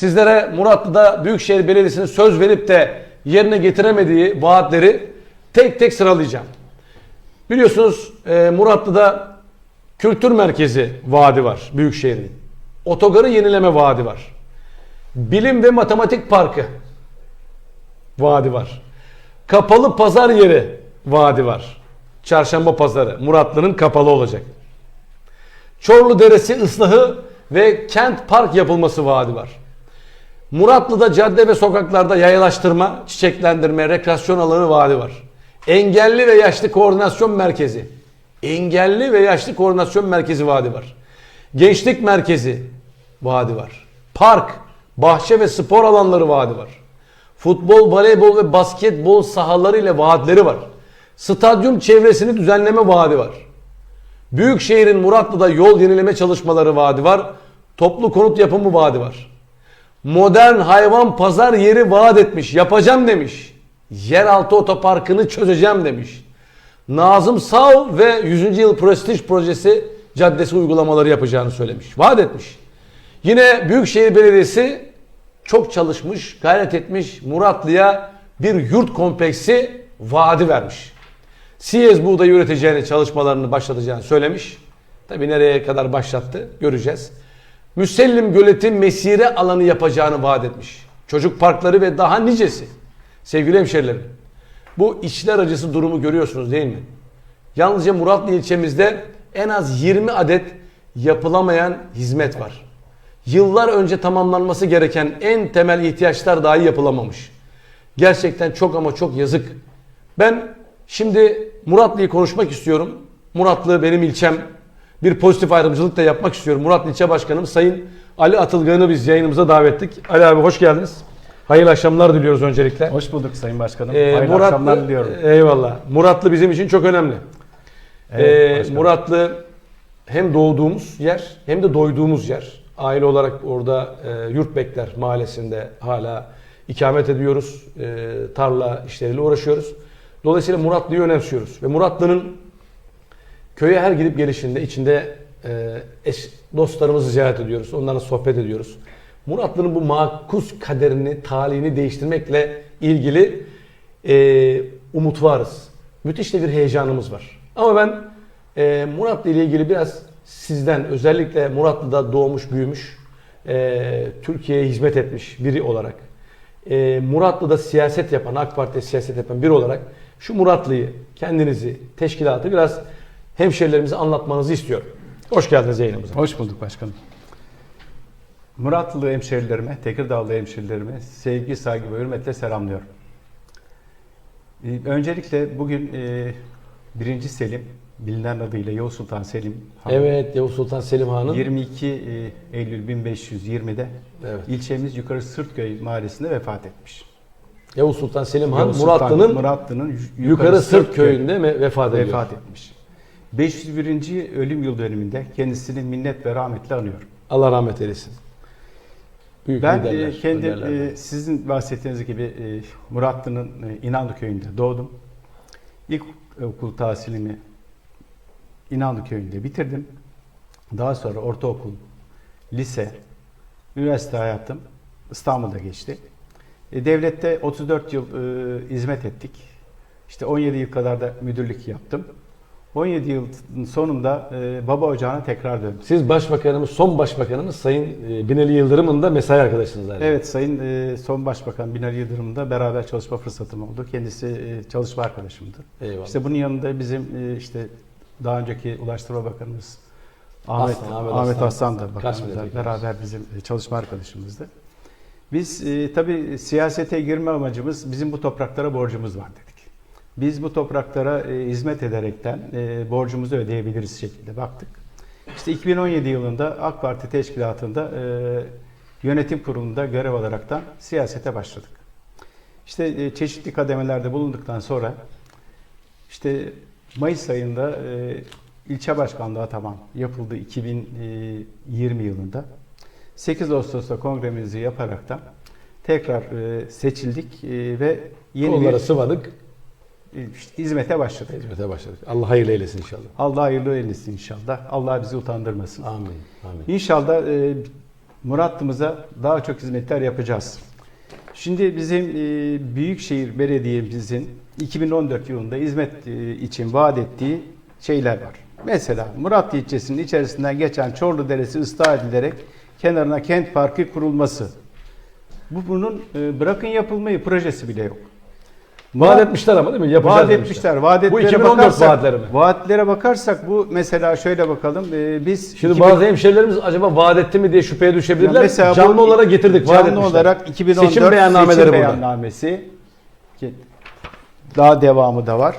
Sizlere Muratlı'da Büyükşehir Belediyesi'nin söz verip de yerine getiremediği vaatleri tek tek sıralayacağım. Biliyorsunuz e, Muratlı'da kültür merkezi vaadi var Büyükşehir'in. Otogarı yenileme vaadi var. Bilim ve matematik parkı vaadi var. Kapalı pazar yeri vaadi var. Çarşamba pazarı Muratlı'nın kapalı olacak. Çorlu Deresi ıslahı ve kent park yapılması vaadi var. Muratlı'da cadde ve sokaklarda yayalaştırma, çiçeklendirme, rekreasyon alanı vaadi var. Engelli ve yaşlı koordinasyon merkezi. Engelli ve yaşlı koordinasyon merkezi vaadi var. Gençlik merkezi vaadi var. Park, bahçe ve spor alanları vaadi var. Futbol, voleybol ve basketbol sahaları ile vaatleri var. Stadyum çevresini düzenleme vaadi var. Büyükşehir'in Muratlı'da yol yenileme çalışmaları vaadi var. Toplu konut yapımı vaadi var. Modern hayvan pazar yeri vaat etmiş. Yapacağım demiş. Yeraltı otoparkını çözeceğim demiş. Nazım Sav ve 100. Yıl Prestij Projesi caddesi uygulamaları yapacağını söylemiş. Vaat etmiş. Yine Büyükşehir Belediyesi çok çalışmış, gayret etmiş. Muratlı'ya bir yurt kompleksi vaadi vermiş. Siyez buğdayı üreteceğini, çalışmalarını başlatacağını söylemiş. Tabi nereye kadar başlattı göreceğiz. Müsellim Göleti mesire alanı yapacağını vaat etmiş. Çocuk parkları ve daha nicesi. Sevgili hemşerilerim, bu içler acısı durumu görüyorsunuz değil mi? Yalnızca Muratlı ilçemizde en az 20 adet yapılamayan hizmet var. Yıllar önce tamamlanması gereken en temel ihtiyaçlar dahi yapılamamış. Gerçekten çok ama çok yazık. Ben şimdi Muratlı'yı konuşmak istiyorum. Muratlı benim ilçem. Bir pozitif ayrımcılık da yapmak istiyorum. Muratlı İlçe Başkanım Sayın Ali Atılgan'ı biz yayınımıza davet ettik. Ali abi hoş geldiniz. Hayırlı akşamlar diliyoruz öncelikle. Hoş bulduk Sayın Başkanım. Ee, Hayırlı akşamlar diliyorum. Eyvallah. Muratlı bizim için çok önemli. Evet, Ee, başkanım. Muratlı hem doğduğumuz yer hem de doyduğumuz yer. Aile olarak orada e, Yurtbekler mahallesinde hala ikamet ediyoruz. E, tarla işleriyle uğraşıyoruz. Dolayısıyla Muratlı'yı önemsiyoruz. Ve Muratlı'nın köye her gidip gelişinde içinde e, eş, dostlarımızı ziyaret ediyoruz. Onlarla sohbet ediyoruz. Muratlı'nın bu makus kaderini, talihini değiştirmekle ilgili e, umut varız. Müthiş de bir heyecanımız var. Ama ben e, Muratlı ile ilgili biraz sizden özellikle Muratlı'da doğmuş, büyümüş, e, Türkiye'ye hizmet etmiş biri olarak, e, Muratlı'da siyaset yapan, AK Parti'de siyaset yapan biri olarak şu Muratlı'yı, kendinizi, teşkilatı biraz hemşerilerimize anlatmanızı istiyorum. Hoş geldiniz yayınımıza. Hoş bulduk başkanım. Muratlı hemşerilerime, Tekirdağlı hemşerilerime sevgi, saygı ve hürmetle selamlıyorum. Ee, Öncelikle bugün e, 1. Selim, bilinen adıyla Yavuz Sultan Selim Han, Evet, Yavuz Sultan Selim Han'ın 22 e, Eylül 1520'de Evet. ilçemiz Yukarı Sırtköy mahallesinde vefat etmiş. Yavuz Sultan Selim Han Muratlı'nın Muratlı'nın yu- Yukarı Sırt Sırtköy- köyünde mi vefat ediyor? vefat etmiş. 501. ölüm yıl dönümünde kendisini minnet ve rahmetle anıyorum. Allah rahmet eylesin. Büyük Ben liderler, e, kendi önderlerden. e, sizin bahsettiğiniz gibi e, Muratlı'nın İnanlı köyünde doğdum. İlk okul tahsilimi İnanlı köyünde bitirdim. Daha sonra ortaokul, lise, üniversite hayatım İstanbul'da geçti. Devlette 34 yıl hizmet ettik. İşte 17 yıl kadar da müdürlük yaptım. 17 yılın sonunda e, baba ocağına tekrar döndüm. Siz başbakanımız, son başbakanımız Sayın e, Binali Yıldırım'ın da mesai arkadaşınız zaten. Evet Sayın e, Son Başbakan Binali Yıldırım'la beraber çalışma fırsatım oldu. Kendisi e, çalışma arkadaşımdı. Eyvallah. İşte bunun yanında bizim e, işte daha önceki Ulaştırma Bakanımız Ahmet Aslan, Ahmet Ahmet, Aslan. Aslan da bakanımızla beraber bizim e, çalışma arkadaşımızdı. Biz e, tabii siyasete girme amacımız bizim bu topraklara borcumuz var dedik. Biz bu topraklara e, hizmet ederekten e, borcumuzu ödeyebiliriz şekilde baktık. İşte 2017 yılında AK Parti teşkilatında e, yönetim kurulunda görev alaraktan siyasete başladık. İşte e, çeşitli kademelerde bulunduktan sonra işte Mayıs ayında e, ilçe başkanlığı tamam yapıldı 2020 yılında. 8 Ağustos'ta kongremizi yaparaktan tekrar e, seçildik e, ve yeni Kollara bir sıvadık, hizmete başladık. hizmete başladık. Allah hayırlı eylesin inşallah. Allah hayırlı eylesin inşallah. Allah bizi utandırmasın. Amin. Amin. İnşallah e, Muratlı'mıza daha çok hizmetler yapacağız. Şimdi bizim e, Büyükşehir Belediye'mizin 2014 yılında hizmet e, için vaat ettiği şeyler var. Mesela Muratlı ilçesinin içerisinden geçen Çorlu Deresi ıslah edilerek kenarına kent parkı kurulması. Bu bunun e, bırakın yapılmayı projesi bile yok. Vaat etmişler ama değil mi? Yapacağız Vaat etmişler. Vaadetlere Bu 2014 bakarsak, vaatleri mi? Vaatlere bakarsak bu mesela şöyle bakalım. e, biz Şimdi 2000 bazı hemşerilerimiz acaba vaat etti mi diye şüpheye düşebilirler. Mesela bu canlı olarak getirdik. vaat Canlı etmişler. olarak 2014 seçim beyannameleri burada. beyannamesi ki daha devamı da var.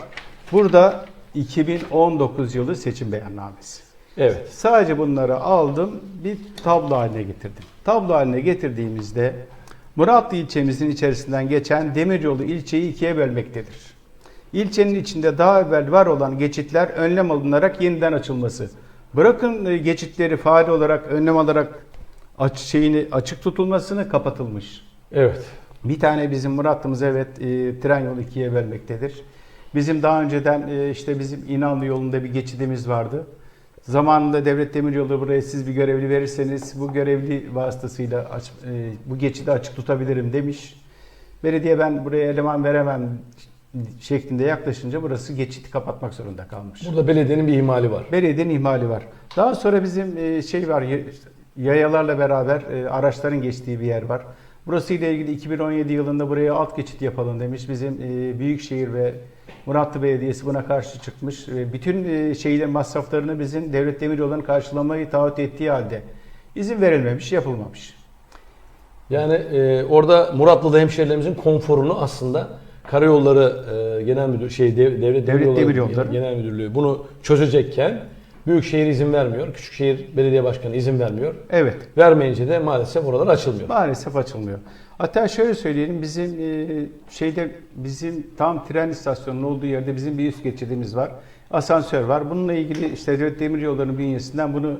Burada 2019 yılı seçim beyannamesi. Evet. Sadece bunları aldım bir tablo haline getirdim. Tablo haline getirdiğimizde Muratlı ilçemizin içerisinden geçen Demiryolu ilçeyi ikiye bölmektedir. İlçenin içinde daha evvel var olan geçitler önlem alınarak yeniden açılması. Bırakın e, geçitleri faal olarak önlem alarak aç, şeyini açık tutulmasını kapatılmış. Evet. Bir tane bizim Muratlı'mız evet e, tren yolu ikiye bölmektedir. Bizim daha önceden e, işte bizim İnanlı yolunda bir geçidimiz vardı. Zamanında Devlet Demiryolu buraya siz bir görevli verirseniz bu görevli vasıtasıyla aç, e, bu geçidi açık tutabilirim demiş. Belediye ben buraya eleman veremem şeklinde yaklaşınca burası geçiti kapatmak zorunda kalmış. Burada belediyenin bir ihmali var. Belediyenin ihmali var. Daha sonra bizim e, şey var yayalarla beraber e, araçların geçtiği bir yer var. Burası ile ilgili 2017 yılında buraya alt geçit yapalım demiş. Bizim e, Büyükşehir ve Muratlı Belediyesi buna karşı çıkmış. Bütün e, şeyler masraflarını bizim Devlet Demiryolu'nun karşılamayı taahhüt ettiği halde izin verilmemiş, yapılmamış. Yani e, orada Muratlı'da hemşerilerimizin konforunu aslında Karayolları e, Genel Müdür şey Dev- Devlet, Demiryolları Demiryolları. Genel Müdürlüğü bunu çözecekken Büyükşehir izin vermiyor. Küçükşehir Belediye Başkanı izin vermiyor. Evet. Vermeyince de maalesef oralar açılmıyor. Maalesef açılmıyor. Hatta şöyle söyleyelim bizim e, şeyde bizim tam tren istasyonunun olduğu yerde bizim bir üst geçidimiz var. Asansör var. Bununla ilgili işte Devlet Demiryolları'nın bünyesinden bunu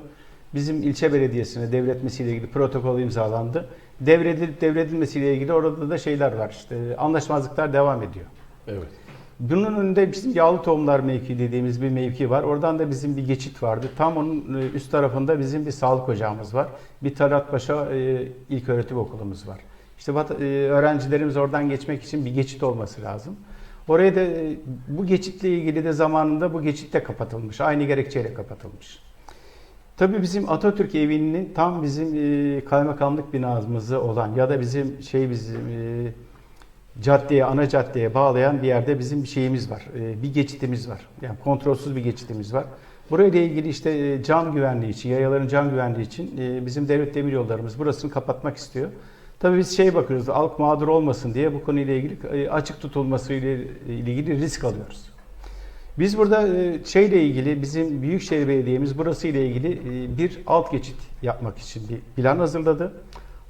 bizim ilçe belediyesine devretmesiyle ilgili protokol imzalandı. Devredilip devredilmesiyle ilgili orada da şeyler var. İşte anlaşmazlıklar devam ediyor. Evet. Bunun önünde bizim yağlı tohumlar mevki dediğimiz bir mevki var. Oradan da bizim bir geçit vardı. Tam onun e, üst tarafında bizim bir sağlık ocağımız var. Bir Talat Paşa e, İlköğretim Okulumuz var. İşte e, öğrencilerimiz oradan geçmek için bir geçit olması lazım. Oraya da bu geçitle ilgili de zamanında bu geçit de kapatılmış. Aynı gerekçeyle kapatılmış. Tabii bizim Atatürk evinin tam bizim kaymakamlık binamızı olan ya da bizim şey bizim caddeye, ana caddeye bağlayan bir yerde bizim bir şeyimiz var. E, bir geçitimiz var. Yani kontrolsüz bir geçitimiz var. Burayla ilgili işte e, can güvenliği için, yayaların can güvenliği için e, bizim devlet demiryollarımız burasını kapatmak istiyor. Tabii biz şey bakıyoruz, halk mağdur olmasın diye bu konuyla ilgili e, açık tutulması ile ilgili risk alıyoruz. Biz burada şeyle ilgili bizim Büyükşehir Belediye'miz burası ile ilgili bir alt geçit yapmak için bir plan hazırladı.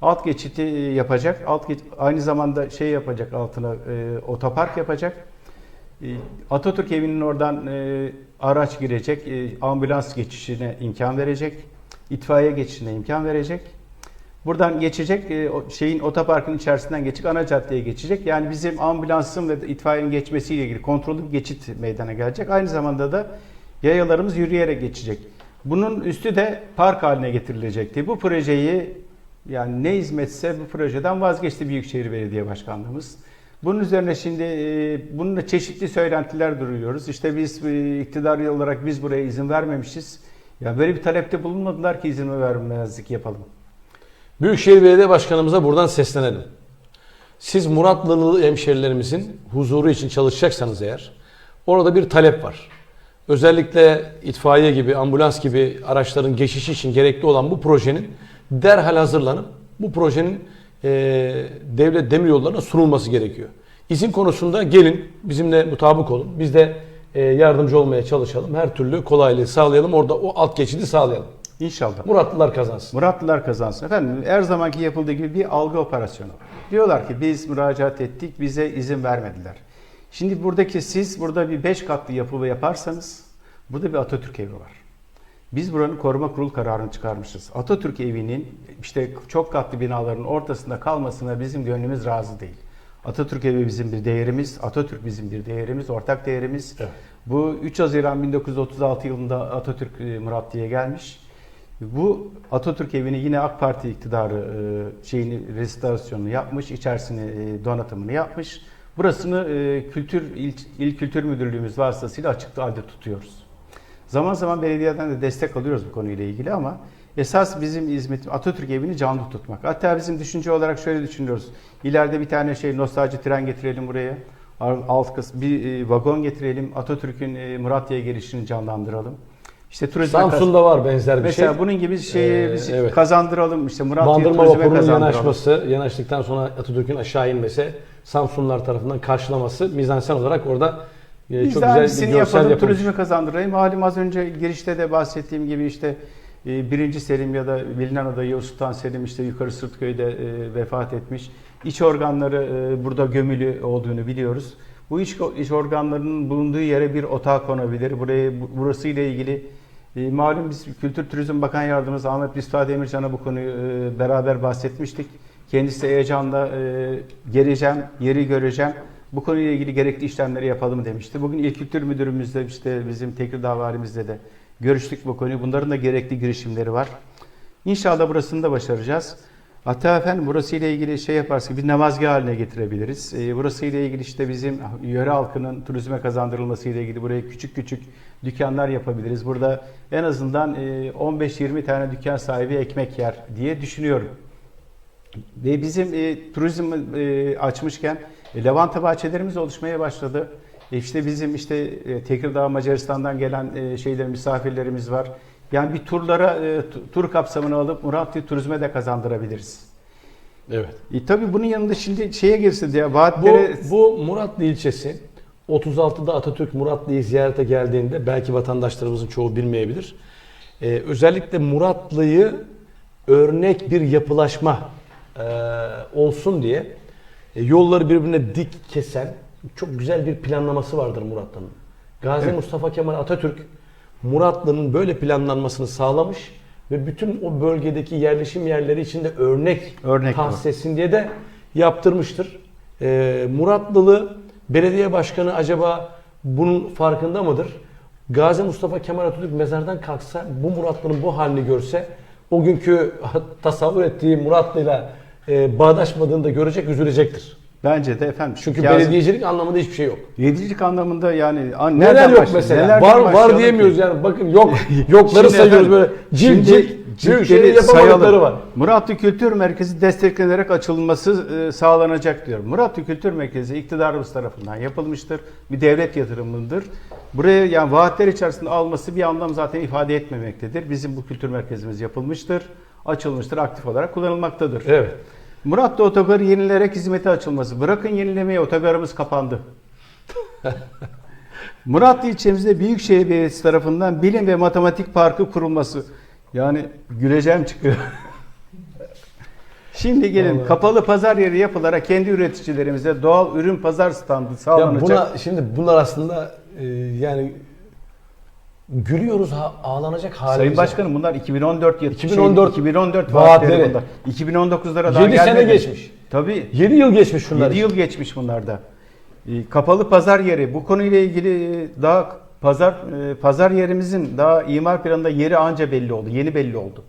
Alt geçiti e, yapacak. Alt geç- aynı zamanda şey yapacak altına e, otopark yapacak. E, Atatürk evinin oradan e, araç girecek, e, ambulans geçişine imkan verecek, itfaiye geçişine imkan verecek. Buradan geçecek, e, şeyin otoparkın içerisinden geçecek, ana caddeye geçecek. Yani bizim ambulansın ve itfaiyenin geçmesiyle ilgili kontrollü bir geçit meydana gelecek. Aynı zamanda da yayalarımız yürüyerek geçecek. Bunun üstü de park haline getirilecekti. Bu projeyi yani ne hizmetse bu projeden vazgeçti Büyükşehir Belediye Başkanlığımız. Bunun üzerine şimdi e, bununla çeşitli söylentiler duruyoruz. İşte biz e, iktidar olarak biz buraya izin vermemişiz. Ya böyle bir talepte bulunmadılar ki izin vermezlik yapalım. Büyükşehir Belediye Başkanımıza buradan seslenelim. Siz Muratlılı hemşerilerimizin huzuru için çalışacaksanız eğer orada bir talep var. Özellikle itfaiye gibi, ambulans gibi araçların geçişi için gerekli olan bu projenin derhal hazırlanıp bu projenin e, devlet demiryollarına sunulması gerekiyor. İzin konusunda gelin bizimle mutabık olun. Biz de e, yardımcı olmaya çalışalım. Her türlü kolaylığı sağlayalım. Orada o alt geçidi sağlayalım. İnşallah. Muratlılar kazansın. Muratlılar kazansın. Efendim her zamanki yapıldığı gibi bir algı operasyonu. Diyorlar ki biz müracaat ettik, bize izin vermediler. Şimdi buradaki siz burada bir beş katlı yapı yaparsanız burada bir Atatürk evi var. Biz buranın koruma kurul kararını çıkarmışız. Atatürk evinin işte çok katlı binaların ortasında kalmasına bizim gönlümüz razı değil. Atatürk evi bizim bir değerimiz, Atatürk bizim bir değerimiz, ortak değerimiz. Evet. Bu 3 Haziran 1936 yılında Atatürk e, Muratlı'ya gelmiş. Bu Atatürk evini yine AK Parti iktidarı e, şeyini restorasyonunu yapmış, içerisine e, donatımını yapmış. Burasını kültür il, il kültür müdürlüğümüz vasıtasıyla açık halde tutuyoruz. Zaman zaman belediyeden de destek alıyoruz bu konuyla ilgili ama esas bizim hizmet Atatürk evini canlı tutmak. Hatta bizim düşünce olarak şöyle düşünüyoruz. İleride bir tane şey nostalji tren getirelim buraya. Alt kısmı bir e, vagon getirelim. Atatürk'ün e, Muratya'ya gelişini canlandıralım. İşte turizme Samsun'da var benzer bir Mesela şey. bunun gibi şeyi Ee, biz evet. kazandıralım işte Muratya Bandırma vapurunun yanaşması, yanaştıktan sonra Atatürk'ün aşağı inmesi, Samsunlular tarafından karşılaması mizansen olarak orada e, Biz çok de güzel bir görsel yapalım, yapılmış. turizmi kazandırayım. Malum az önce girişte de bahsettiğim gibi işte e, birinci Selim ya da bilinen adı Yavuz Sultan Selim işte yukarı Sırtköy'de e, vefat etmiş. İç organları e, burada gömülü olduğunu biliyoruz. Bu iç, iç organlarının bulunduğu yere bir otağı konabilir. Buraya bu- burası ile ilgili malum biz Kültür Turizm Bakan Yardımcısı Ahmet Rıfat Demircan'a bu konuyu beraber bahsetmiştik. Kendisi heyecanla geleceğim, yeri göreceğim. Bu konuyla ilgili gerekli işlemleri yapalım demişti. Bugün İl Kültür Müdürümüzle işte bizim Tekirdağ Valimizle de görüştük bu konuyu. Bunların da gerekli girişimleri var. İnşallah burasını da başaracağız. Hatta efendim burası ile ilgili şey yaparsak bir namazgah haline getirebiliriz. Ee, burası ile ilgili işte bizim yöre halkının turizme kazandırılması ile ilgili buraya küçük küçük dükkanlar yapabiliriz. Burada en azından e, 15-20 tane dükkan sahibi ekmek yer diye düşünüyorum. Ve bizim e, turizm e, açmışken e, lavanta bahçelerimiz oluşmaya başladı. E, işte bizim işte e, Tekirdağ Macaristan'dan gelen e, şeyler misafirlerimiz var. Yani bir turlara e, tu- tur kapsamını alıp Muratlı turizme de kazandırabiliriz. Evet. E, tabii bunun yanında şimdi şeye girsin diye Bu, vaatlere bu Muratlı ilçesi 36'da Atatürk Muratlı'yı ziyarete geldiğinde belki vatandaşlarımızın çoğu bilmeyebilir. Ee, özellikle Muratlı'yı örnek bir yapılaşma e, olsun diye yolları birbirine dik kesen çok güzel bir planlaması vardır Muratlı'nın. Gazi Evet. Mustafa Kemal Atatürk Muratlı'nın böyle planlanmasını sağlamış ve bütün o bölgedeki yerleşim yerleri içinde örnek, Örnek etsin diye de yaptırmıştır. Ee, Muratlılı belediye başkanı acaba bunun farkında mıdır? Gazi Mustafa Kemal Atatürk mezardan kalksa bu Muratlı'nın bu halini görse o günkü tasavvur ettiği Muratlı'yla e, bağdaşmadığını da görecek, üzülecektir. bence de efendim. Çünkü Kazım- belediyecilik anlamında hiçbir şey yok. Yedicilik anlamında yani an- Neler yok başlayalım? mesela? Nelerden var var diyemiyoruz ki? yani. Bakın yok yokları Şimdi sayıyoruz efendim, böyle. Cil cil büyük yapamadıkları sayalım. var. Muratlı Kültür Merkezi desteklenerek açılması e, sağlanacak diyor. Muratlı Kültür Merkezi iktidarımız tarafından yapılmıştır. Bir devlet yatırımıdır. Buraya yani vaatler içerisinde alması bir anlam zaten ifade etmemektedir. Bizim bu kültür merkezimiz yapılmıştır, açılmıştır, aktif olarak kullanılmaktadır. Evet. Muratlı Otogarı yenilerek hizmete açılması. Bırakın yenilemeyi otogarımız kapandı. Muratlı ilçemizde Büyükşehir Belediyesi tarafından Bilim ve Matematik Parkı kurulması. Yani güleceğim çıkıyor. Şimdi gelin Vallahi. kapalı pazar yeri yapılarak kendi üreticilerimize doğal ürün pazar standı Ya sağlanacak. buna şimdi bunlar aslında e, yani gülüyoruz ha, ağlanacak halimiz. Sayın Başkanım bunlar 2014 yıl 2014 2014 vaatleri. vaatleri bunlar. 2019'lara daha 7 sene gelmedi. geçmiş. Tabii. 7 yıl geçmiş şunlar. 7 için. yıl geçmiş bunlarda. Ee, Kapalı pazar yeri. Bu konuyla ilgili e, daha pazar e, pazar yerimizin daha imar planında yeri anca belli oldu. Yeni belli oldu.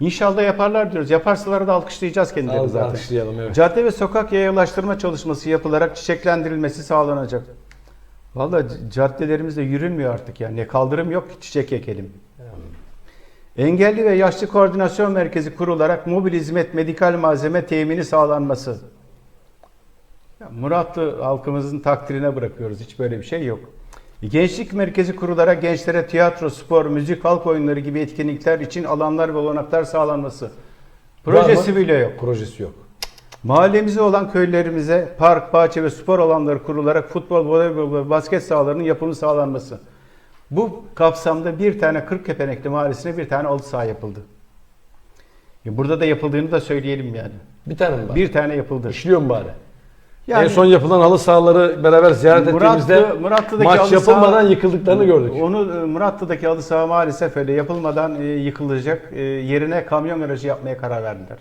İnşallah yaparlar diyoruz. Yaparsalar da alkışlayacağız kendilerini zaten. alkışlayalım, evet. Cadde ve sokak yayalaştırma çalışması yapılarak çiçeklendirilmesi sağlanacak. Vallahi c- caddelerimizde yürünmüyor artık yani. Ne kaldırım yok çiçek ekelim. Engelli ve Yaşlı Koordinasyon Merkezi kurularak mobil hizmet, medikal malzeme temini sağlanması. Ya Muratlı halkımızın takdirine bırakıyoruz. Hiç böyle bir şey yok. Gençlik merkezi kurularak gençlere tiyatro, spor, müzik, halk oyunları gibi etkinlikler için alanlar ve olanaklar sağlanması. Projesi bile yok. Projesi yok. Mahallemize olan köylerimize park, bahçe ve spor alanları kurularak futbol, voleybol ve basket sahalarının yapımı sağlanması. Bu kapsamda bir tane Kırkkepenekli mahallesine bir tane halı saha yapıldı. Ya Burada da yapıldığını da söyleyelim yani. Bir tane mi var? Bir tane yapıldı. İşliyor mu bari? Yani en son yapılan halı sahaları beraber ziyaret Muratlı- ettiğimizde Muratlı'daki maç halı yapılmadan saha- yıkıldıklarını gördük. Onu e, Muratlı'daki halı saha maalesef öyle yapılmadan e, yıkılacak. E, yerine kamyon aracı yapmaya karar verdiler.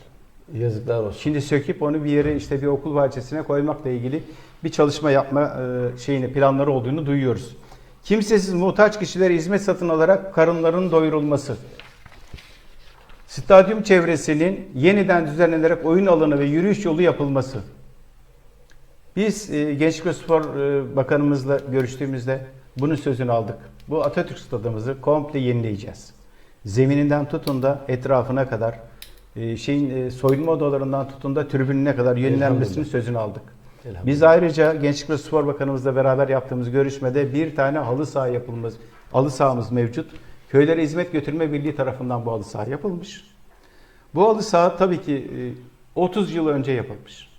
Yazıklar olsun. Şimdi söküp onu bir yere işte bir okul bahçesine koymakla ilgili bir çalışma yapma e, şeyini planları olduğunu duyuyoruz. Kimsesiz muhtaç kişilere hizmet satın alarak karınlarının doyurulması. Stadyum çevresinin yeniden düzenlenerek oyun alanı ve yürüyüş yolu yapılması. Biz e, Gençlik ve Spor e, Bakanımızla görüştüğümüzde bunun sözünü aldık. Bu Atatürk Stadımızı komple yenileyeceğiz. Zemininden tutun da etrafına kadar, şeyin e, soyunma odalarından tutun da tribününe kadar yenilenmesinin sözünü aldık. Biz ayrıca Gençlik ve Spor Bakanımızla beraber yaptığımız görüşmede bir tane halı saha yapılması, halı sahamız mevcut. Köylere Hizmet Götürme Birliği tarafından bu halı saha yapılmış. Bu halı saha tabii ki e, 30 yıl önce yapılmış.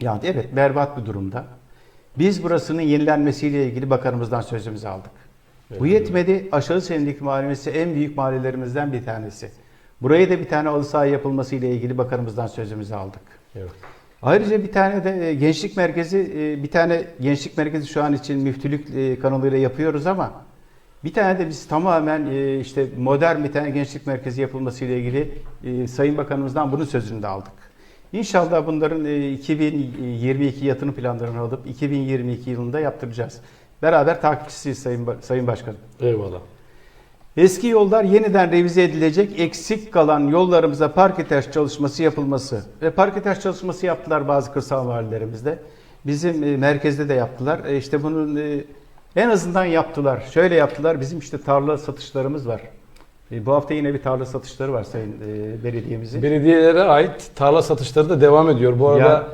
Yani evet berbat bir durumda. Biz burasının yenilenmesiyle ilgili bakanımızdan sözümüzü aldık. Bu yetmedi. Aşağı Sendik Mahallesi en büyük mahallelerimizden bir tanesi. Buraya da bir tane halı saha yapılması ile ilgili bakanımızdan sözümüzü aldık. Evet. Ayrıca bir tane de e, gençlik merkezi, e, bir tane gençlik merkezi şu an için müftülük e, kanalıyla yapıyoruz ama bir tane de biz tamamen işte modern bir tane gençlik merkezi yapılması ile ilgili Sayın Bakanımızdan bunun sözünü de aldık. İnşallah bunların e, 2022 yatırım planlarını alıp 2022 yılında yaptıracağız. Beraber takipçisiyiz Sayın, Sayın Başkanım. Eyvallah. Eski yollar yeniden revize edilecek, eksik kalan yollarımıza parketaj çalışması yapılması. Ve parketaj çalışması yaptılar bazı kırsal mahallelerimizde. Bizim e, merkezde de yaptılar. E, işte bunun e, en azından yaptılar. Şöyle yaptılar, bizim işte tarla satışlarımız var. Bu hafta yine bir tarla satışları var Sayın Belediye'mizin. Belediyelere ait tarla satışları da devam ediyor. Bu arada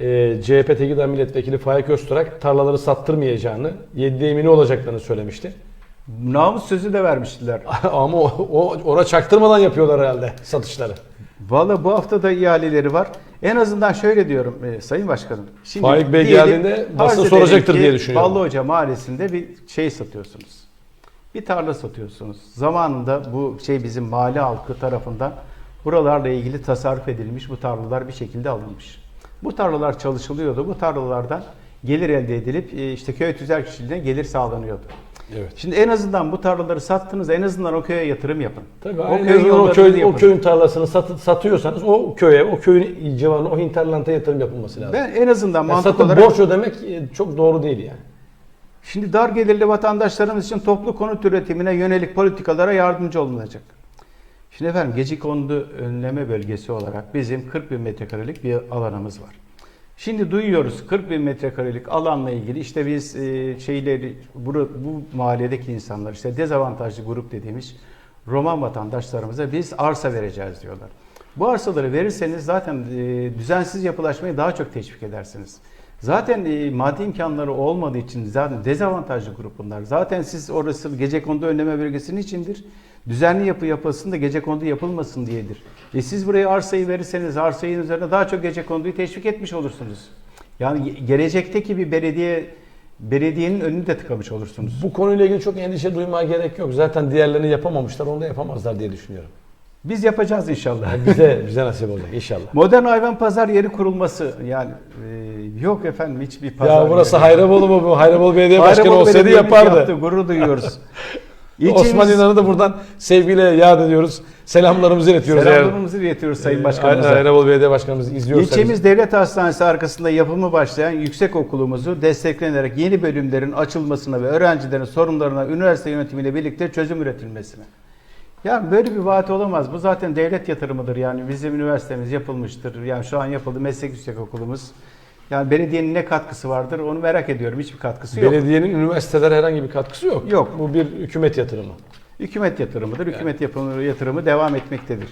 e, CHP Tekirdağ Milletvekili Faik Öztürk tarlaları sattırmayacağını, yedi emini olacaklarını söylemişti. Namus sözü de vermiştiler. Ama o, o ona çaktırmadan yapıyorlar herhalde satışları. Valla bu hafta da ihaleleri var. En azından şöyle diyorum e, Sayın Başkanım. Şimdi Faik Bey diyelim, geldiğinde basın soracaktır ki diye düşünüyorum. Ballı Hoca mahallesinde bir şey satıyorsunuz. Bir tarla satıyorsunuz. Zamanında bu şey bizim mahalle halkı tarafından buralarla ilgili tasarruf edilmiş. Bu tarlalar bir şekilde alınmış. Bu tarlalar çalışılıyordu. Bu tarlalardan gelir elde edilip e, işte köy tüzel kişiliğine gelir sağlanıyordu. Evet. Şimdi en azından bu tarlaları sattınız. En azından o köye yatırım yapın. Tabii o en köy azından o, köy, o köyün tarlasını sat, satıyorsanız o köye, o köyün civarına, o hinterlanta yatırım yapılması lazım. Ben en azından Yani mantık olarak borç ödemek e, çok doğru değil yani. Şimdi dar gelirli vatandaşlarımız için toplu konut üretimine yönelik politikalara yardımcı olunacak. Şimdi efendim gece kondu önleme bölgesi olarak bizim 40 bin metrekarelik bir alanımız var. Şimdi duyuyoruz 40 bin metrekarelik alanla ilgili işte biz e, şeyleri bu, bu mahalledeki insanlar işte dezavantajlı grup dediğimiz Roman vatandaşlarımıza biz arsa vereceğiz diyorlar. Bu arsaları verirseniz zaten e, düzensiz yapılaşmayı daha çok teşvik edersiniz. Zaten e, maddi imkanları olmadığı için zaten dezavantajlı grup bunlar. Zaten siz orası gece kondu önleme bölgesinin içindir. Düzenli yapı yapılsın da gece kondu yapılmasın diyedir. E siz buraya arsayı verirseniz arsayın üzerine daha çok gece konduyu teşvik etmiş olursunuz. Yani ge- gelecekteki bir belediye belediyenin önünü de tıkamış olursunuz. Bu konuyla ilgili çok endişe duymaya gerek yok. Zaten diğerlerini yapamamışlar, onu da yapamazlar diye düşünüyorum. Biz yapacağız inşallah. Yani bize bize nasip olacak inşallah. Modern hayvan pazar yeri kurulması yani e, yok efendim hiçbir pazar ya burası yeri. Hayrabolu mu bu? Hayrabolu Belediye Başkanı Hayrabolu olsaydı yapardı. Yaptı, gurur duyuyoruz. Osman İlçemiz- İnan'ı da buradan sevgiyle yad ediyoruz. Selamlarımızı iletiyoruz. Selamlarımızı iletiyoruz Sayın Ee, Başkanımıza. Hayrabolu Belediye Başkanımız izliyorsanız. İlçemiz Devlet Hastanesi arkasında yapımı başlayan yüksek okulumuzu desteklenerek yeni bölümlerin açılmasına ve öğrencilerin sorunlarına üniversite yönetimiyle birlikte çözüm üretilmesine. Yani böyle bir vaat olamaz. Bu zaten devlet yatırımıdır. Yani bizim üniversitemiz yapılmıştır. Yani şu an yapıldı meslek yüksek okulumuz. Yani belediyenin ne katkısı vardır onu merak ediyorum. Hiçbir katkısı yok. Belediyenin üniversitelere herhangi bir katkısı yok. Yok. Bu bir hükümet yatırımı. Hükümet yatırımıdır. Hükümet yapımı, yatırımı devam etmektedir.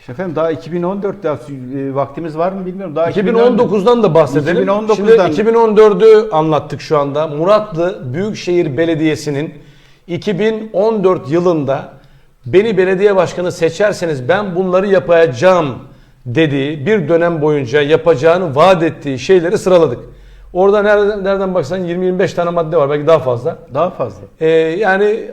İşte efendim daha 2014 daha e, vaktimiz var mı bilmiyorum. Daha 2019'dan da bahsedelim. 2019'dan. Şimdi 2014'ü anlattık şu anda. Muratlı Büyükşehir Belediyesi'nin 2014 yılında beni belediye başkanı seçerseniz ben bunları yapacağım dediği bir dönem boyunca yapacağını vaat ettiği şeyleri sıraladık. Orada nereden, nereden baksan 20-25 tane madde var belki daha fazla. daha fazla. Ee, yani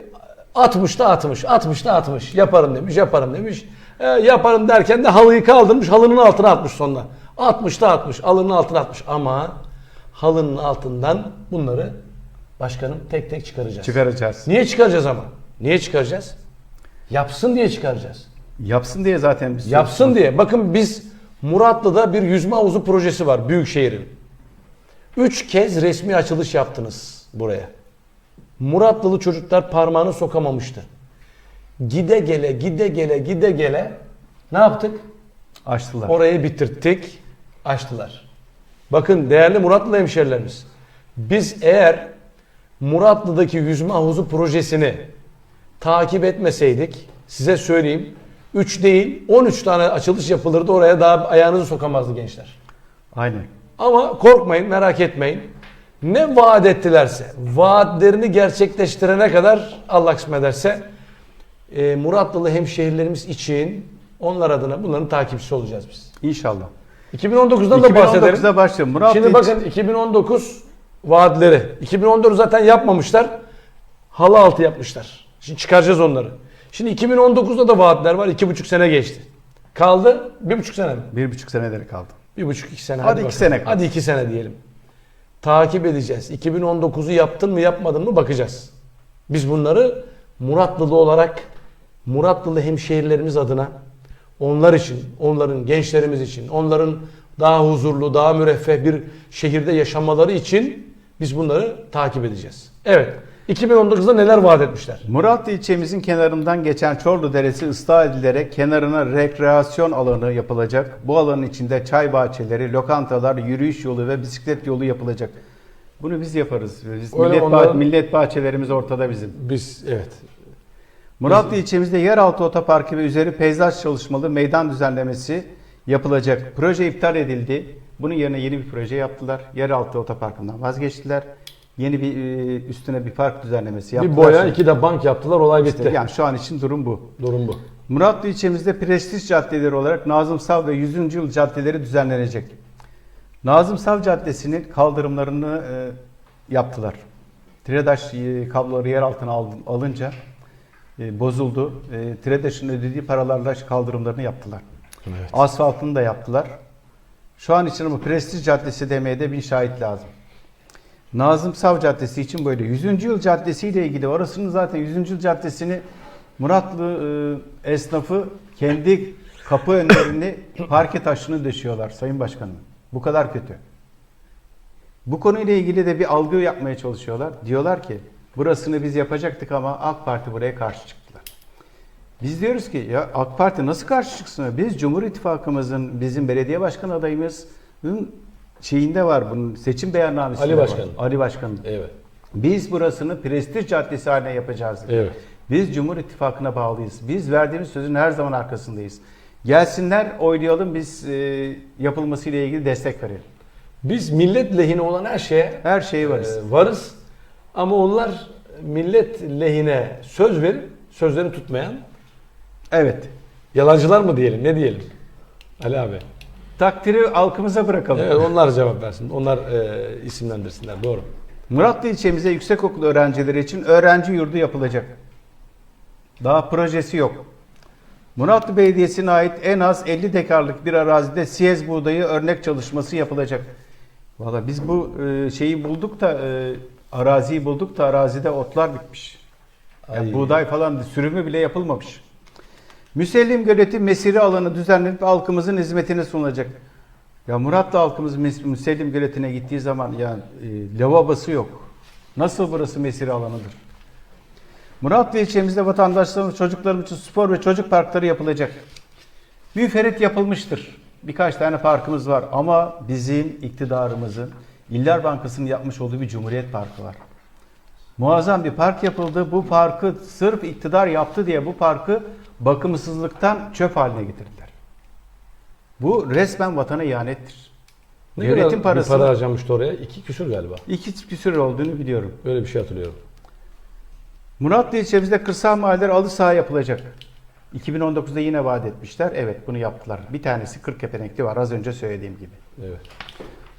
60'ta 60, 60'ta 60 yaparım demiş, yaparım demiş. Ee, yaparım derken de halıyı kaldırmış, halının altına atmış sonra. 60'ta 60, halının altına atmış ama halının altından bunları başkanım tek tek çıkaracağız. Çıkaracağız. Niye çıkaracağız ama? Niye çıkaracağız? Yapsın diye çıkaracağız. Yapsın diye zaten biz Yapsın diye. Bakın biz Muratlı'da bir yüzme havuzu projesi var Büyükşehir'in. Üç kez resmi açılış yaptınız buraya. Muratlılı çocuklar parmağını sokamamıştı. Gide gele, gide gele, gide gele Ne yaptık? Açtılar. Orayı bitirttik, açtılar. Bakın değerli Muratlı hemşerilerimiz. Biz eğer Muratlı'daki yüzme havuzu projesini takip etmeseydik size söyleyeyim 3 değil 13 tane açılış yapılırdı oraya daha ayağınızı sokamazdı gençler. Aynen. Ama korkmayın merak etmeyin. Ne vaat ettilerse vaatlerini gerçekleştirene kadar Allah kısmet ederse e, Muratlılı hemşehrilerimiz için onlar adına bunların takipçisi olacağız biz. İnşallah. 2019'dan da bahsedelim. 2019'da başlıyor. Murat Şimdi Bey- bakın 2019 vaatleri. 2014 zaten yapmamışlar. Halı altı yapmışlar. Şimdi çıkaracağız onları. Şimdi 2019'da da vaatler var. 2,5 sene geçti. Kaldı 1,5 sene mi? bir buçuk seneleri kaldı. 1,5-2 sene. Hadi iki bakalım. sene kaldı. Hadi 2 sene diyelim. Takip edeceğiz. 2019'u yaptın mı yapmadın mı bakacağız. Biz bunları Muratlılı olarak Muratlılı hemşehrilerimiz adına onlar için, onların gençlerimiz için, onların daha huzurlu, daha müreffeh bir şehirde yaşamaları için biz bunları takip edeceğiz. Evet. 2019'da neler vaat etmişler? Muratlı ilçemizin kenarından geçen Çorlu Deresi ıslah edilerek kenarına rekreasyon alanı yapılacak. Bu alanın içinde çay bahçeleri, lokantalar, yürüyüş yolu ve bisiklet yolu yapılacak. Bunu biz yaparız. Biz Öyle millet, onların- bah- millet bahçelerimiz ortada bizim. Biz evet. Muratlı ilçemizde yeraltı otoparkı ve üzeri peyzaj çalışmalı meydan düzenlemesi yapılacak. Proje iptal edildi. Bunun yerine yeni bir proje yaptılar. Yeraltı otoparkından vazgeçtiler. Yeni bir e, üstüne bir park düzenlemesi yaptılar. Bir boya, iki de bank yaptılar. Olay bitti. İşte yani şu an için durum bu. Durum bu. Muratlı ilçemizde prestij caddeleri olarak Nazım Sav ve 100. yıl caddeleri düzenlenecek. Nazım Sav Caddesi'nin kaldırımlarını e, yaptılar. Tiredaş e, kabloları yer altına al- alınca e, bozuldu. E, Tiredaş'ın ödediği paralarla kaldırımlarını yaptılar. Evet. Asfaltını da yaptılar. Şu an için ama Prestij Caddesi demeye de bir şahit lazım. Nazım Sav Caddesi için böyle. 100. Yıl Caddesi ile ilgili orasının zaten 100. Yıl Caddesi'ni Muratlı e, esnafı kendi kapı önlerini parke taşını döşüyorlar Sayın Başkanım. Bu kadar kötü. Bu konuyla ilgili de bir algı yapmaya çalışıyorlar. Diyorlar ki burasını biz yapacaktık ama AK Parti buraya karşı çıktılar. Biz diyoruz ki ya AK Parti nasıl karşı çıksın? Biz Cumhur İttifakımızın bizim belediye başkan adayımızın şeyinde var bunun seçim beyannamesinde Ali var. Başkan. Ali Başkan'ın. Evet. Biz burasını prestij caddesi haline yapacağız. dedi. Evet. Biz Cumhur İttifakı'na bağlıyız. Biz verdiğimiz sözün her zaman arkasındayız. Gelsinler oylayalım biz e, yapılması ile ilgili destek verelim. Biz millet lehine olan her şeye Her şeyi varız. e, varız. Ama onlar millet lehine söz verip sözlerini tutmayan Evet. yalancılar mı diyelim ne diyelim? Ali abi. Takdiri halkımıza bırakalım. Evet, onlar cevap versin. Onlar e, isimlendirsinler. Doğru. Muratlı ilçemize yüksekokul öğrencileri için öğrenci yurdu yapılacak. Daha projesi yok. Muratlı Belediyesi'ne ait en az 50 dekarlık bir arazide siyez buğdayı örnek çalışması yapılacak. Valla biz bu e, şeyi bulduk da e, araziyi bulduk da arazide otlar bitmiş. Yani Ay. buğday falan sürümü bile yapılmamış. Müsellim Göleti mesire alanı düzenlenip halkımızın hizmetine sunulacak. Ya Muratlı halkımız Mes- Müsellim Göleti'ne gittiği zaman yani e, lavabosu yok. Nasıl burası mesire alanıdır? Muratlı ilçemizde vatandaşlarımız çocuklarımız için spor ve çocuk parkları yapılacak. Müferit yapılmıştır. Birkaç tane parkımız var ama bizim iktidarımızın İller Bankası'nın yapmış olduğu bir Cumhuriyet Parkı var. Muazzam bir park yapıldı. Bu parkı sırf iktidar yaptı diye bu parkı bakımsızlıktan çöp haline getirdiler. Bu resmen vatana ihanettir. Ne Yönetim kadar parası bir para harcamıştı oraya? İki küsür galiba. iki küsür olduğunu biliyorum. Böyle bir şey hatırlıyorum. Muratlı ilçemizde kırsal mahalleler alı saha yapılacak. 2019'da yine vaat etmişler. Evet bunu yaptılar. Bir tanesi 40 kepenekli var az önce söylediğim gibi. Evet.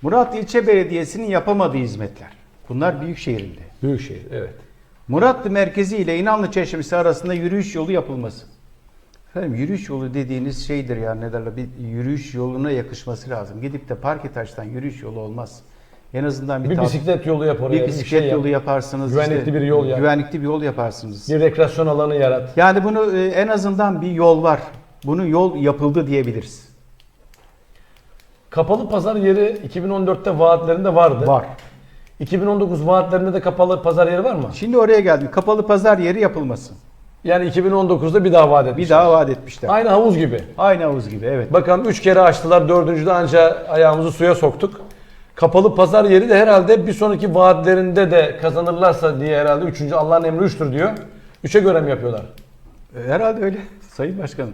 Muratlı ilçe belediyesinin yapamadığı hizmetler. Bunlar büyük şehirinde. Büyükşehir. Evet. Muratlı merkezi ile İnanlı Çeşmesi arasında yürüyüş yolu yapılması. Efendim yürüyüş yolu dediğiniz şeydir yani ne derler bir yürüyüş yoluna yakışması lazım. Gidip de parke taştan yürüyüş yolu olmaz. En azından bir, Bir bisiklet yolu yap oraya. bir bisiklet şey yap. yolu yaparsınız. Güvenlikli bir yol yap. Güvenlikli bir yol yaparsınız. Bir rekreasyon alanı yarat. Yani bunu e, en azından bir yol var. Bunun yol yapıldı diyebiliriz. Kapalı pazar yeri 2014'te vaatlerinde vardı. Var. 2019 vaatlerinde de kapalı pazar yeri var mı? Şimdi oraya geldim. Kapalı pazar yeri yapılması. Yani 2019'da bir daha vaat etmiş. Bir daha vaat etmişler. Aynı havuz gibi. Aynı havuz gibi evet. Bakalım 3 kere açtılar. Dördüncüde anca ayağımızı suya soktuk. Kapalı pazar yeri de herhalde bir sonraki vaatlerinde de kazanırlarsa diye herhalde 3. Allah'ın emri 3'tür diyor. 3'e göre mi yapıyorlar? Herhalde öyle Sayın Başkanım.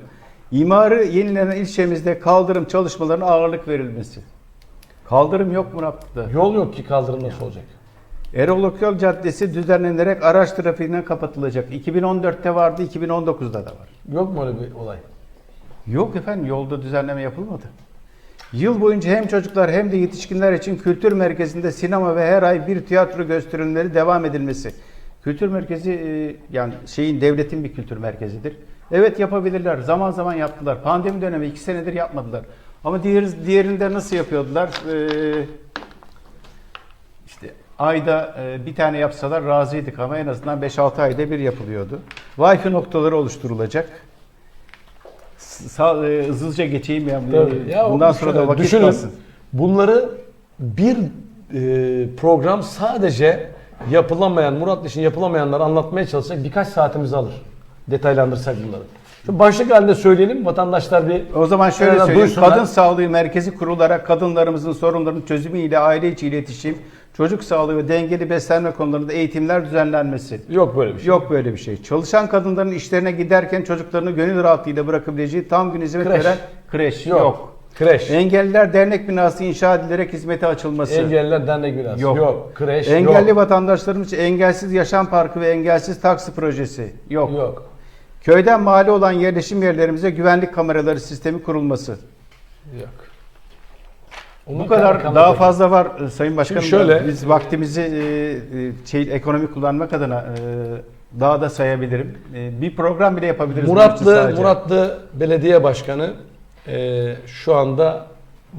İmarı yenilenen ilçemizde kaldırım çalışmalarına ağırlık verilmesi. Kaldırım yok Murat'ta. Yol yok ki kaldırım nasıl olacak? Erol Okyol Caddesi düzenlenerek araç trafiğinden kapatılacak. 2014'te vardı, 2019'da da var. Yok mu öyle bir olay? Yok efendim yolda düzenleme yapılmadı. Yıl boyunca hem çocuklar hem de yetişkinler için kültür merkezinde sinema ve her ay bir tiyatro gösterimleri devam edilmesi. Kültür merkezi e, yani şeyin devletin bir kültür merkezidir. Evet yapabilirler. Zaman zaman yaptılar. Pandemi dönemi iki senedir yapmadılar. Ama diğer, diğerinde nasıl yapıyordular? Ee, ayda e, bir tane yapsalar razıydık ama en azından 5-6 ayda bir yapılıyordu. Wi-Fi noktaları oluşturulacak. Sa- e, hızlıca geçeyim ya. Tabii. Ya Bundan sonra da şöyle vakit düşünün, kalsın. Bunları bir e, program sadece yapılamayan, Murat için yapılamayanları anlatmaya çalışsak birkaç saatimizi alır. Detaylandırsak bunları. Şu başlık halinde söyleyelim vatandaşlar bir O zaman şöyle söyleyeyim. duysunlar. Kadın sağlığı merkezi kurularak kadınlarımızın sorunlarının çözümü ile aile içi iletişim, çocuk sağlığı ve dengeli beslenme konularında eğitimler düzenlenmesi. Yok böyle bir şey. Yok böyle bir şey. Çalışan kadınların işlerine giderken çocuklarını gönül rahatlığıyla bırakabileceği tam gün hizmet Kreş. veren kreş Yok. yok. Kreş. Engelliler Dernek binası inşa edilerek hizmete açılması. Engelliler Dernek binası. Yok. Yok. Kreş Engelli yok. vatandaşlarımız için engelsiz yaşam parkı ve engelsiz taksi projesi yok. Yok. Köyden mahalle olan yerleşim yerlerimize güvenlik kameraları sistemi kurulması. Yok. Bu kadar daha fazla var e, Sayın Başkanım. Şimdi şöyle- biz vaktimizi e, e, şey ekonomi kullanmak adına e, daha da sayabilirim. E, bir program bile yapabiliriz. Muratlı. Muratlı Belediye Başkanı e, şu anda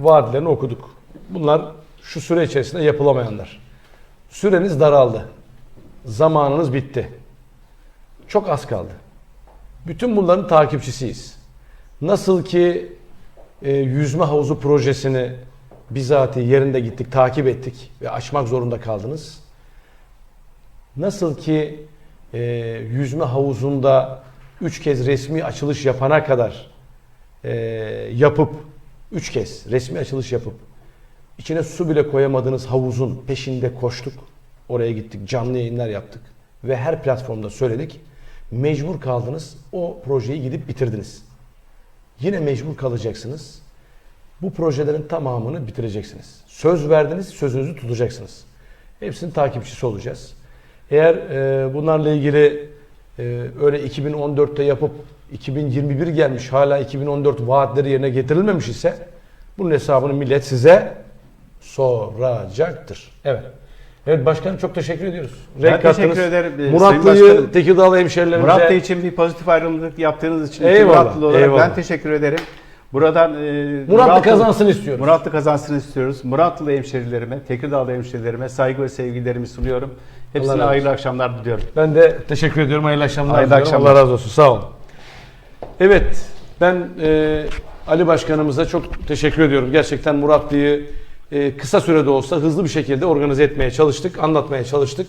vaatlerini okuduk. Bunlar şu süre içerisinde yapılamayanlar. Süreniz daraldı. Zamanınız bitti. Çok az kaldı. Bütün bunların takipçisiyiz. Nasıl ki e, yüzme havuzu projesini bizatihi yerinde gittik, takip ettik ve açmak zorunda kaldınız. Nasıl ki e, yüzme havuzunda üç kez resmi açılış yapana kadar e, yapıp üç kez resmi açılış yapıp içine su bile koyamadığınız havuzun peşinde koştuk. Oraya gittik, canlı yayınlar yaptık ve her platformda söyledik. Mecbur kaldınız, o projeyi gidip bitirdiniz. Yine mecbur kalacaksınız. Bu projelerin tamamını bitireceksiniz. Söz verdiniz, sözünüzü tutacaksınız. Hepsinin takipçisi olacağız. Eğer e, bunlarla ilgili e, öyle 2014'te yapıp 2021 gelmiş hala 2014 vaatleri yerine getirilmemiş ise bunun hesabını millet size soracaktır. Evet. Evet başkanım çok teşekkür ediyoruz. Ben teşekkür ederim, e, Sayın Muratlı'yı. Tekirdağlı hemşerilerimize Muratlı için bir pozitif ayrımcılık yaptığınız için Eyvallah, Muratlı olarak eyvallah. ben teşekkür ederim. Buradan e, Muratlı kazansın istiyoruz. Muratlı kazansın istiyoruz. Muratlı hemşerilerime, Tekirdağlı hemşerilerime saygı ve sevgilerimi sunuyorum. Allah Hepsine razı hayırlı akşamlar diliyorum. Ben de teşekkür ediyorum. Hayırlı akşamlar. Hayırlı diliyorum. akşamlar. Allah razı olsun. Sağ olun. Evet. Ben e, Ali Başkanımıza çok teşekkür ediyorum. Gerçekten Muratlı'yı e, kısa sürede olsa hızlı bir şekilde organize etmeye çalıştık. Anlatmaya çalıştık.